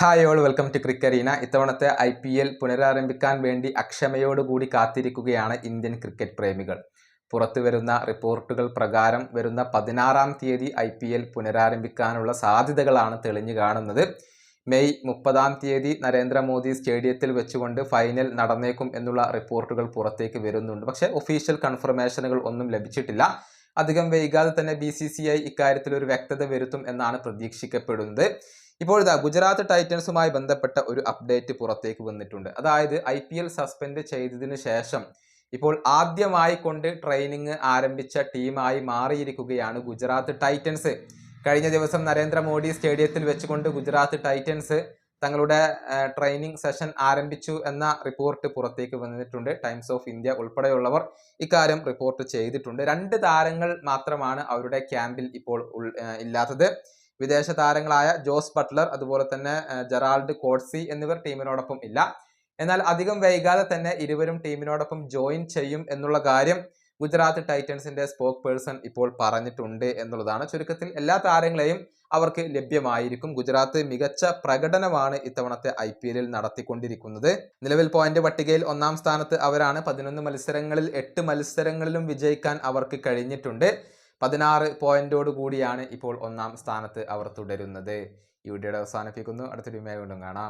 Hi all welcome to ക്രിക്കറീന ഇത്തവണത്തെ I P L പുനരാരംഭിക്കാൻ വേണ്ടി അക്ഷമയോടുകൂടി കാത്തിരിക്കുകയാണ് ഇന്ത്യൻ ക്രിക്കറ്റ് പ്രേമികൾ. പുറത്തു വരുന്ന റിപ്പോർട്ടുകൾ പ്രകാരം വരുന്ന പതിനാറാം തീയതി ഐ പി എൽ പുനരാരംഭിക്കാനുള്ള സാധ്യതകളാണ് തെളിഞ്ഞു കാണുന്നത്. മെയ് മുപ്പതാം തീയതി നരേന്ദ്രമോദി സ്റ്റേഡിയത്തിൽ വെച്ചുകൊണ്ട് ഫൈനൽ നടന്നേക്കും എന്നുള്ള റിപ്പോർട്ടുകൾ പുറത്തേക്ക് വരുന്നുണ്ട്. പക്ഷേ ഒഫീഷ്യൽ കൺഫർമേഷനുകൾ ഒന്നും ലഭിച്ചിട്ടില്ല. അധികം വൈകാതെ തന്നെ ബി സി സി ഐ ഇക്കാര്യത്തിൽ ഒരു വ്യക്തത വരുത്തും എന്നാണ് പ്രതീക്ഷിക്കപ്പെടുന്നത്. ഇപ്പോൾ ഇതാ ഗുജറാത്ത് ടൈറ്റൻസുമായി ബന്ധപ്പെട്ട ഒരു അപ്ഡേറ്റ് പുറത്തേക്ക് വന്നിട്ടുണ്ട്. അതായത് ഐ പി എൽ സസ്പെൻഡ് ചെയ്തതിനു ശേഷം ഇപ്പോൾ ആദ്യമായി കൊണ്ട് ട്രെയിനിങ് ആരംഭിച്ച ടീമായി മാറിയിരിക്കുകയാണ് ഗുജറാത്ത് ടൈറ്റൻസ്. കഴിഞ്ഞ ദിവസം നരേന്ദ്രമോദി സ്റ്റേഡിയത്തിൽ വെച്ചുകൊണ്ട് ഗുജറാത്ത് ടൈറ്റൻസ് തങ്ങളുടെ ട്രെയിനിങ് സെഷൻ ആരംഭിച്ചു എന്ന റിപ്പോർട്ട് പുറത്തേക്ക് വന്നിട്ടുണ്ട്. ടൈംസ് ഓഫ് ഇന്ത്യ ഉൾപ്പെടെയുള്ളവർ ഇക്കാര്യം റിപ്പോർട്ട് ചെയ്തിട്ടുണ്ട്. രണ്ട് താരങ്ങൾ മാത്രമാണ് അവരുടെ ക്യാമ്പിൽ ഇപ്പോൾ ഇല്ലാത്തത്. വിദേശ താരങ്ങളായ ജോസ് ബട്ട്ലർ അതുപോലെ തന്നെ ജെറാൾഡ് കോഡ്സി എന്നിവർ ടീമിനോടൊപ്പം ഇല്ല. എന്നാൽ അധികം വൈകാതെ തന്നെ ഇരുവരും ടീമിനോടൊപ്പം ജോയിൻ ചെയ്യും എന്നുള്ള കാര്യം ഗുജറാത്ത് ടൈറ്റൻസിന്റെ സ്പോക്ക് പേഴ്സൺ ഇപ്പോൾ പറഞ്ഞിട്ടുണ്ട് എന്നുള്ളതാണ് ചുരുക്കത്തിൽ എല്ലാ താരങ്ങളെയും അവർക്ക് ലഭ്യമായിരിക്കും. ഗുജറാത്ത് മികച്ച പ്രകടനമാണ് ഇത്തവണത്തെ ഐ പി എല്ലിൽ നടത്തിക്കൊണ്ടിരിക്കുന്നത്. നിലവിൽ പോയിന്റ് പട്ടികയിൽ ഒന്നാം സ്ഥാനത്ത് അവരാണ്. പതിനൊന്ന് മത്സരങ്ങളിൽ എട്ട് മത്സരങ്ങളിലും വിജയിക്കാൻ അവർക്ക് കഴിഞ്ഞിട്ടുണ്ട്. പതിനാറ് പോയിന്റോട് കൂടിയാണ് ഇപ്പോൾ ഒന്നാം സ്ഥാനത്ത് അവർ തുടരുന്നത്. ഈ വീഡിയോയുടെ അവസാനിപ്പിക്കുന്നു. അടുത്തൊരു വീണ്ടും കാണാം.